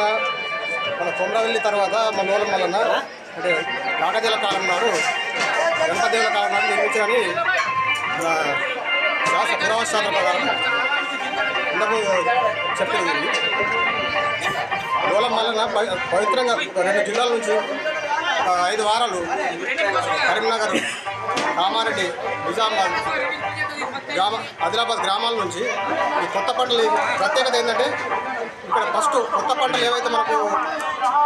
మల్లన్న మన కొమరవెల్లి తర్వాత మన నోలం మల్లన్న అంటే కాకతీయుల కాలం నాడు గణపదేవుల కాలం నాడు నిర్మించాలని మన శాస్త్ర పురావ ప్రకారం ఇంతకు చెప్పింది నోలం మల్లన్న పవిత్రంగా రెండు జిల్లాల నుంచి ఐదు వారాలు కరీంనగర్ కామారెడ్డి నిజామాబాద్ గ్రామ ఆదిలాబాద్ గ్రామాల నుంచి ఈ కొత్త పంటలు ప్రత్యేకత ఏంటంటే ఫస్ట్ కొత్త పంటలు ఏవైతే మనకు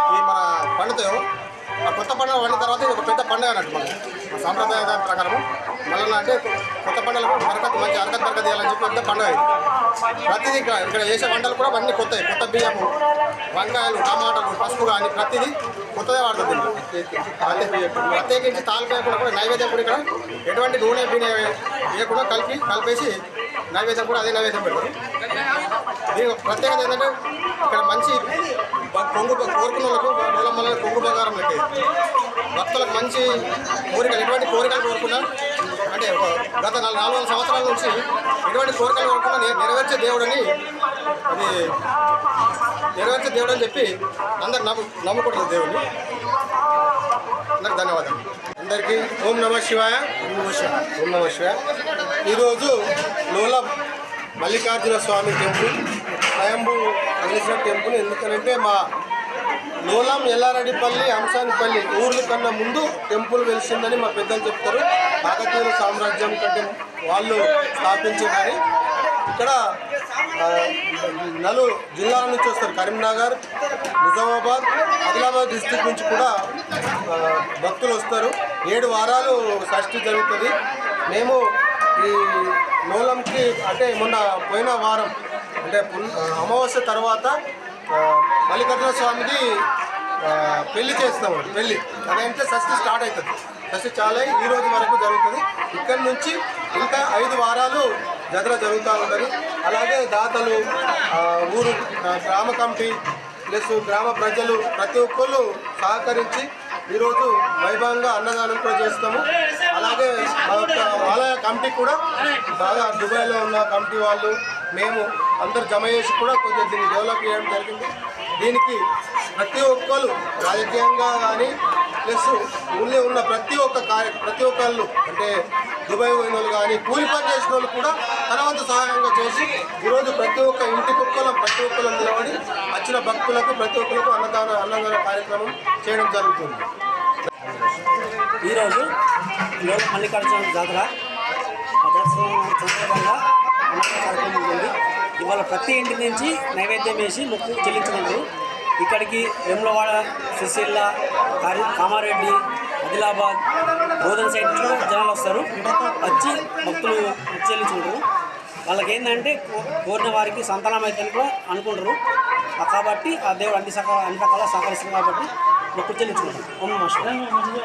ఈ మన పండుతాయో ఆ కొత్త పండుగ వండిన తర్వాత ఇది ఒక పెద్ద పండుగ అన్నట్టు మనకు. మన సాంప్రదాయ దాని ప్రకారం మళ్ళీ అంటే కొత్త పండుగలకు బరకత్ మంచి అరకత్ బరకత్ చేయాలని చెప్పి పెద్ద పండుగ ప్రతిదీ ఇక్కడ ఇక్కడ చేసే వంటలు కూడా అన్నీ కొత్తవి కొత్త బియ్యము వంకాయలు టమాటాలు పసుపు కానీ ప్రతిదీ కొత్తదే వాడుతుంది ప్రత్యేకించి తాలికాయ కూడా కూడా నైవేద్యం కూడా ఇక్కడ ఎటువంటి నూనె బినె వేయకుండా కలిపి కలిపేసి నైవేద్యం కూడా అదే నైవేద్యం పెడతారు. దీని ప్రత్యేకత ఏంటంటే ఇక్కడ మంచి కొంగు బ- కోరుకున్న వాళ్ళకు కొంగు బంగారం లెక్క. భక్తులకు మంచి కోరికలు ఎటువంటి కోరికలు కోరుకున్నా అంటే ఒక గత నాలుగు నాలుగు వందల సంవత్సరాల నుంచి ఎటువంటి కోరికలు కోరుకున్నా నెరవేర్చే దేవుడని అది నెరవేర్చే దేవుడు అని చెప్పి అందరు నమ్ము నమ్ముకుంటారు దేవుడిని అందరికి ధన్యవాదాలు. అందరికీ ఓం ఓం నమ శివాయ. ఓం నమ శివాయ. ఈరోజు లోల మల్లికార్జున స్వామి టెంపుల్. స్వయంభూ వెలిసిన టెంపుల్. ఎందుకనంటే మా లోలం ఎల్లారెడ్డిపల్లి అంశానిపల్లి ఊర్ల కన్నా ముందు టెంపుల్ వెలిసిందని మా పెద్దలు చెప్తారు. కాకతీయుల సామ్రాజ్యం కంటే వాళ్ళు స్థాపించారని ఇక్కడ నలు జిల్లాల నుంచి వస్తారు. కరీంనగర్ నిజామాబాద్ ఆదిలాబాద్ డిస్టిక్ నుంచి కూడా భక్తులు వస్తారు. ఏడు వారాలు షష్ఠి జరుగుతుంది. మేము ఈ నూలంకి అంటే మొన్న పోయిన వారం అంటే అమావాస్య తర్వాత మల్లికార్జున స్వామికి పెళ్ళి చేస్తాము పెళ్ళి. అదంటే షష్ఠి స్టార్ట్ అవుతుంది షష్ఠి చాలా ఈ రోజు వరకు జరుగుతుంది. ఇక్కడి నుంచి ఇంకా ఐదు వారాలు జాతర జరుగుతూ ఉంటుంది. అలాగే దాతలు ఊరు గ్రామ కమిటీ ప్లస్ గ్రామ ప్రజలు ప్రతి ఒక్కళ్ళు సహకరించి ఈరోజు వైభవంగా అన్నదానం కూడా చేస్తాము. అలాగే మా యొక్క ఆలయ కమిటీ కూడా బాగా దుబాయ్లో ఉన్న కమిటీ వాళ్ళు మేము అందరు జమ చేసి కూడా కొద్దిగా దీన్ని డెవలప్ చేయడం జరిగింది. దీనికి ప్రతి ఒక్కరు రాజకీయంగా కానీ ప్లస్ ఊళ్ళో ఉన్న ప్రతి ఒక్క కార్య ప్రతి ఒక్కళ్ళు అంటే దుబాయ్ పోయిన వాళ్ళు కానీ కూలి పని చేసిన వాళ్ళు కూడా తన వంతు సహాయంగా చేసి ఈరోజు ప్రతి ఒక్క ఇంటి కుక్కలం ప్రతి ఒక్కరు నిలబడి వచ్చిన భక్తులకు ప్రతి ఒక్కరికి అన్నదాన అన్నదాన కార్యక్రమం చేయడం జరుగుతుంది. ఈరోజు మల్లికార్జున జాతర ఆ సందర్భంగా అన్నదాన కార్యక్రమం ఉంటుంది ఇవాళ ప్రతి ఇంటి నుంచి నైవేద్యం వేసి మొక్కు చెల్లించుకుంటారు ఇక్కడికి వేములవాడ సుశీల కామారెడ్డి ఆదిలాబాద్ బోధన సైడ్ జనాలు వస్తారు. వచ్చి భక్తులు చెల్లించుకుంటారు. వాళ్ళకి ఏంటంటే కోరిన వారికి సంతానం అయితే కూడా అనుకుంటారు. కాబట్టి ఆ దేవుడు అన్ని సక అన్ని రకాల సహకరిస్తుంది కాబట్టి మొక్కు చెల్లించుకుంటారు.